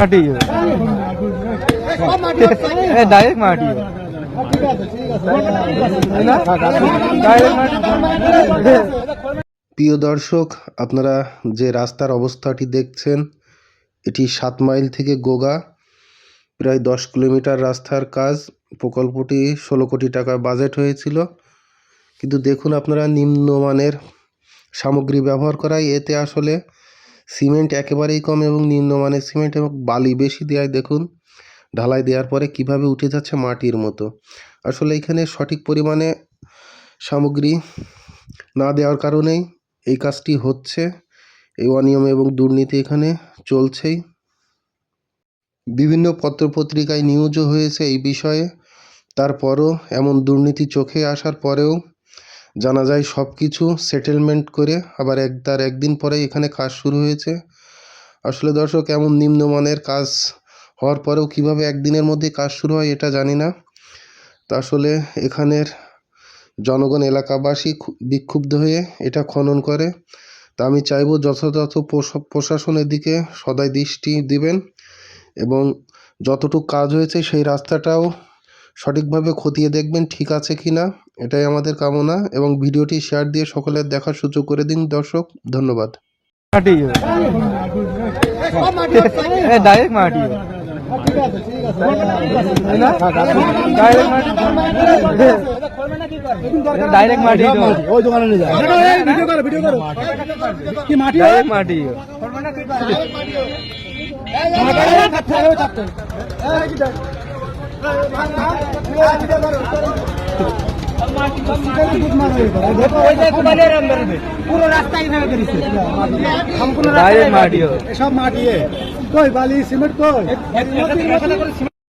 মাটি। ডাইরেক্ট মাটি। প্রিয় দর্শক, আপনারা যে রাস্তার অবস্থাটি দেখছেন, এটি সাত মাইল থেকে গোগা, প্রায় দশ কিলোমিটার রাস্তার কাজ। প্রকল্পটি ষোলো কোটি টাকা বাজেট হয়েছিল। কিন্তু দেখুন আপনারা নিম্নমানের সামগ্রী ব্যবহার করায়, এতে আসলে সিমেন্ট একেবারেই কম এবং নিম্নমানের সিমেন্ট এবং বালি বেশি দেওয়ায় দেখুন। ঢালাই দেওয়ার পরে কীভাবে উঠে যাচ্ছে মাটির মতো। আসলে এখানে সঠিক পরিমাণে সামগ্রী না দেওয়ার কারণেই এই কাজটি হচ্ছে। এই অনিয়ম এবং দুর্নীতি এখানে চলছেই। বিভিন্ন পত্রপত্রিকায় নিউজও হয়েছে এই বিষয়ে। তারপরও এমন দুর্নীতি চোখে আসার পরেও জানা যায় সব কিছু সেটেলমেন্ট করে আবার এক, তার একদিন পরে এখানে কাজ শুরু হয়েছে। আসলে দর্শক, এমন নিম্নমানের কাজ হওয়ার পরেও কীভাবে একদিনের মধ্যে কাজ শুরু হয় এটা জানি না। তা আসলে এখানের জনগণ, এলাকাবাসী বিক্ষুব্ধ হয়ে এটা খনন করে। তা আমি চাইব যথাযথ প্রশা- প্রশাসনের দিকে সদাই দৃষ্টি দিবেন এবং যতটুকু কাজ হয়েছে সেই রাস্তাটাও সঠিকভাবে খতিয়ে দেখবেন ঠিক আছে কি না এটাই আমাদের কামনা এবং ভিডিওটি শেয়ার দিয়ে সকলের দেখার সুযোগ করে দিন দর্শক ধন্যবাদ মাটি ডাইরেক্ট মাটি ডাইরেক্ট মাটি ওই দোকানে নিয়ে যায় ভিডিও করো ভিডিও করো কি মাটি ডাইরেক্ট মাটি পুরো রাস্তা এইভাবে করেছে মাটি সব মাটি কই বালি সিমেন্ট কই